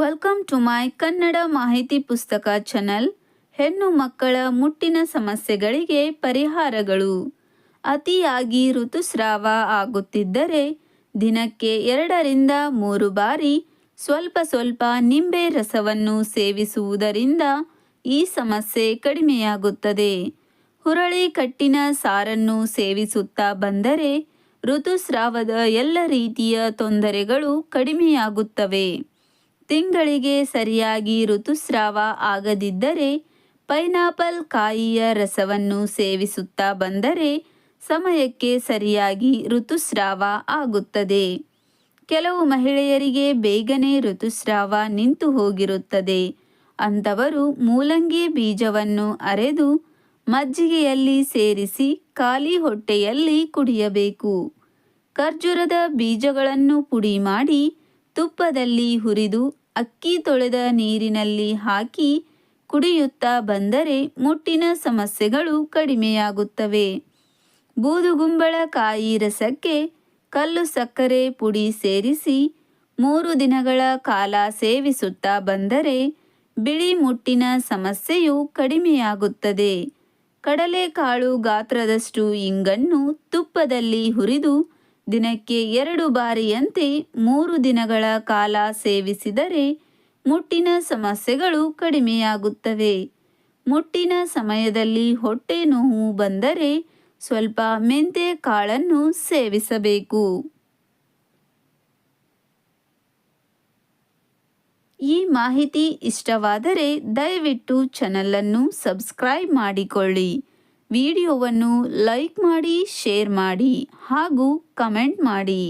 Welcome to my Kannada ಮಾಹಿತಿ ಪುಸ್ತಕ channel ಹೆಣ್ಣು ಮಕ್ಕಳ ಮುಟ್ಟಿನ ಸಮಸ್ಯೆಗಳಿಗೆ ಪರಿಹಾರಗಳು. ಅತಿಯಾಗಿ ಋತುಸ್ರಾವ ಆಗುತ್ತಿದ್ದರೆ ದಿನಕ್ಕೆ ಎರಡರಿಂದ ಮೂರು ಬಾರಿ ಸ್ವಲ್ಪ ಸ್ವಲ್ಪ ನಿಂಬೆ ರಸವನ್ನು ಸೇವಿಸುವುದರಿಂದ ಈ ಸಮಸ್ಯೆ ಕಡಿಮೆಯಾಗುತ್ತದೆ. ಹುರಳಿ ಕಟ್ಟಿನ ಸಾರನ್ನು ಸೇವಿಸುತ್ತಾ ಬಂದರೆ ಋತುಸ್ರಾವದ ಎಲ್ಲ ರೀತಿಯ ತೊಂದರೆಗಳು ಕಡಿಮೆಯಾಗುತ್ತವೆ. ತಿಂಗಳಿಗೆ ಸರಿಯಾಗಿ ಋತುಸ್ರಾವ ಆಗದಿದ್ದರೆ ಪೈನಾಪಲ್ ಕಾಯಿಯ ರಸವನ್ನು ಸೇವಿಸುತ್ತಾ ಬಂದರೆ ಸಮಯಕ್ಕೆ ಸರಿಯಾಗಿ ಋತುಸ್ರಾವ ಆಗುತ್ತದೆ. ಕೆಲವು ಮಹಿಳೆಯರಿಗೆ ಬೇಗನೆ ಋತುಸ್ರಾವ ನಿಂತು ಹೋಗಿರುತ್ತದೆ. ಅಂಥವರು ಮೂಲಂಗಿ ಬೀಜವನ್ನು ಅರೆದು ಮಜ್ಜಿಗೆಯಲ್ಲಿ ಸೇರಿಸಿ ಖಾಲಿ ಹೊಟ್ಟೆಯಲ್ಲಿ ಕುಡಿಯಬೇಕು. ಖರ್ಜೂರದ ಬೀಜಗಳನ್ನು ಪುಡಿ ಮಾಡಿ ತುಪ್ಪದಲ್ಲಿ ಹುರಿದು ಅಕ್ಕಿ ತೊಳೆದ ನೀರಿನಲ್ಲಿ ಹಾಕಿ ಕುಡಿಯುತ್ತಾ ಬಂದರೆ ಮುಟ್ಟಿನ ಸಮಸ್ಯೆಗಳು ಕಡಿಮೆಯಾಗುತ್ತವೆ. ಬೂದುಗುಂಬಳಕಾಯಿ ರಸಕ್ಕೆ ಕಲ್ಲು ಸಕ್ಕರೆ ಪುಡಿ ಸೇರಿಸಿ ಮೂರು ದಿನಗಳ ಕಾಲ ಸೇವಿಸುತ್ತಾ ಬಂದರೆ ಬಿಳಿ ಮುಟ್ಟಿನ ಸಮಸ್ಯೆಯು ಕಡಿಮೆಯಾಗುತ್ತದೆ. ಕಡಲೆಕಾಳು ಗಾತ್ರದಷ್ಟು ಇಂಗನ್ನು ತುಪ್ಪದಲ್ಲಿ ಹುರಿದು ದಿನಕ್ಕೆ ಎರಡು ಬಾರಿಯಂತೆ ಮೂರು ದಿನಗಳ ಕಾಲ ಸೇವಿಸಿದರೆ ಮುಟ್ಟಿನ ಸಮಸ್ಯೆಗಳು ಕಡಿಮೆಯಾಗುತ್ತವೆ. ಮುಟ್ಟಿನ ಸಮಯದಲ್ಲಿ ಹೊಟ್ಟೆ ನೋವು ಬಂದರೆ ಸ್ವಲ್ಪ ಮೆಂತೆ ಕಾಳನ್ನು ಸೇವಿಸಬೇಕು. ಈ ಮಾಹಿತಿ ಇಷ್ಟವಾದರೆ ದಯವಿಟ್ಟು ಚಾನಲನ್ನು ಸಬ್ಸ್ಕ್ರೈಬ್ ಮಾಡಿಕೊಳ್ಳಿ. ವಿಡಿಯೋವನ್ನು ಲೈಕ್ ಮಾಡಿ ಶೇರ್ ಮಾಡಿ ಹಾಗೂ ಕಮೆಂಟ್ ಮಾಡಿ.